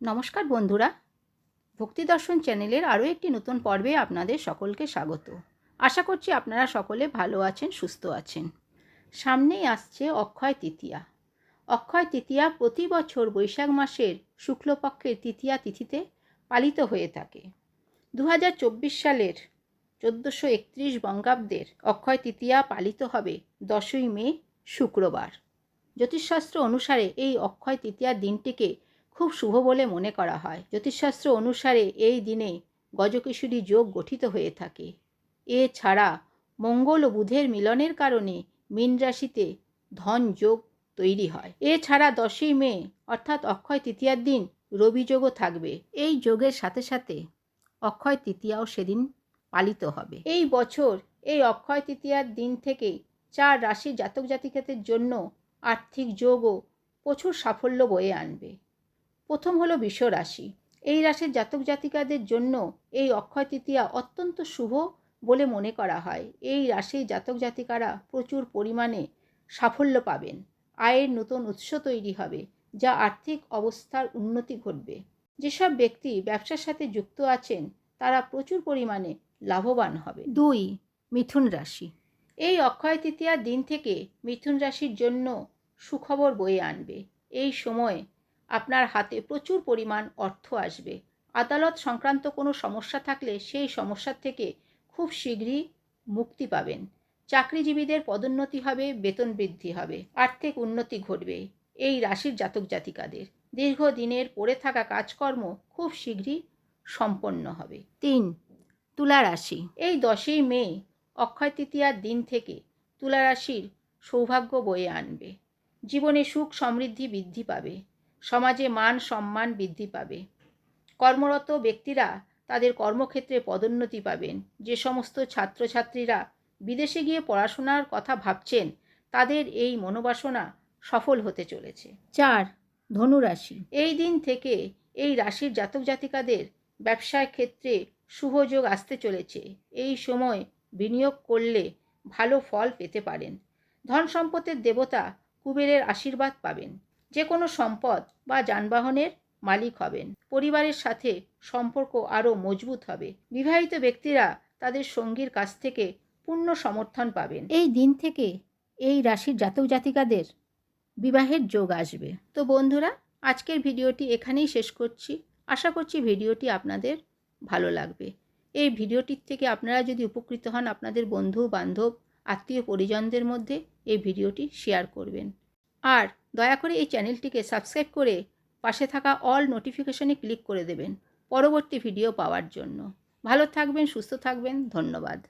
নমস্কার বন্ধুরা। ভক্তি দর্শন চ্যানেলের আরও একটি নতুন পর্বে আপনাদের সকলকে স্বাগত। আশা করছি আপনারা সকলে ভালো আছেন, সুস্থ আছেন। সামনেই আসছে অক্ষয় তৃতীয়া। অক্ষয় তৃতীয়া প্রতি বছর বৈশাখ মাসের শুক্লপক্ষের তৃতীয়া তিথিতে পালিত হয়ে থাকে। দু হাজার চব্বিশ সালের চোদ্দোশো একত্রিশ বঙ্গাব্দের অক্ষয় তৃতীয়া পালিত হবে দশই মে, শুক্রবার। জ্যোতিষশাস্ত্র অনুসারে এই অক্ষয় তৃতীয়ার দিনটিকে খুব শুভ বলে মনে করা হয়। জ্যোতিষশাস্ত্র অনুসারে এই দিনে গজকিশোরী যোগ গঠিত হয়ে থাকে। এছাড়া মঙ্গল ও বুধের মিলনের কারণে মীন রাশিতে ধন যোগ তৈরি হয়। এছাড়া দশই মে, অর্থাৎ অক্ষয় তৃতীয়ার দিন রবি যোগও থাকবে। এই যোগের সাথে সাথে অক্ষয় তৃতীয়াও সেদিন পালিত হবে। এই বছর এই অক্ষয় তৃতীয়ার দিন থেকে চার রাশির জাতক জাতিকাদের জন্য আর্থিক যোগও প্রচুর সাফল্য বয়ে আনবে। প্রথম হলো বিশ্ব রাশি। এই রাশির জাতক জাতিকাদের জন্য এই অক্ষয় তৃতীয়া অত্যন্ত শুভ বলে মনে করা হয়। এই রাশির জাতক জাতিকারা প্রচুর পরিমাণে সাফল্য পাবেন। আয়ের নতুন উৎস তৈরি হবে, যা আর্থিক অবস্থার উন্নতি ঘটবে। যেসব ব্যক্তি ব্যবসার সাথে যুক্ত আছেন, তারা প্রচুর পরিমাণে লাভবান হবে। দুই, মিথুন রাশি। এই অক্ষয় তৃতীয়ার দিন থেকে মিথুন রাশির জন্য সুখবর বয়ে আনবে। এই সময় আপনার হাতে প্রচুর পরিমাণ অর্থ আসবে। আদালত সংক্রান্ত কোনো সমস্যা থাকলে সেই সমস্যার থেকে খুব শীঘ্রই মুক্তি পাবেন। চাকরিজীবীদের পদোন্নতি হবে, বেতন বৃদ্ধি হবে, আর্থিক উন্নতি ঘটবে। এই রাশির জাতক জাতিকাদের দীর্ঘদিনের পড়ে থাকা কাজকর্ম খুব শীঘ্রই সম্পন্ন হবে। তিন, তুলা রাশি। এই দশই মে অক্ষয় তৃতীয়ার দিন থেকে তুলা রাশির সৌভাগ্য বয়ে আনবে। জীবনে সুখ সমৃদ্ধি বৃদ্ধি পাবে। সমাজে মান সম্মান বৃদ্ধি পাবে। কর্মরত ব্যক্তিরা তাদের কর্মক্ষেত্রে পদোন্নতি পাবেন। যে সমস্ত ছাত্রছাত্রীরা বিদেশে গিয়ে পড়াশোনার কথা ভাবছেন তাদের এই মনোবাসনা সফল হতে চলেছে। চার ধনুরাশি। এই দিন থেকে এই রাশির জাতক জাতিকাদের ব্যবসার ক্ষেত্রে শুভযোগ আসতে চলেছে। এই সময় বিনিয়োগ করলে ভালো ফল পেতে পারেন। ধন সম্পদের দেবতা কুবেরের আশীর্বাদ পাবেন। যে কোনো সম্পদ বা যানবাহনের মালিক হবেন। পরিবারের সাথে সম্পর্ক আরও মজবুত হবে। বিবাহিত ব্যক্তিরা তাদের সঙ্গীর কাছ থেকে পূর্ণ সমর্থন পাবেন। এই দিন থেকে এই রাশির জাতক জাতিকাদের বিবাহের যোগ আসবে। তো বন্ধুরা, আজকের ভিডিওটি এখানেই শেষ করছি। আশা করছি ভিডিওটি আপনাদের ভালো লাগবে। এই ভিডিওটির থেকে আপনারা যদি উপকৃত হন আপনাদের বন্ধু, বান্ধব, আত্মীয়, পরিজনদের মধ্যে এই ভিডিওটি শেয়ার করবেন। আর দয়া করে এই চ্যানেলটিকে সাবস্ক্রাইব করে পাশে থাকা অল নোটিফিকেশনে ক্লিক করে দেবেন। পরবর্তী ভিডিও পাওয়ার জন্য। ভালো থাকবেন, সুস্থ থাকবেন। ধন্যবাদ।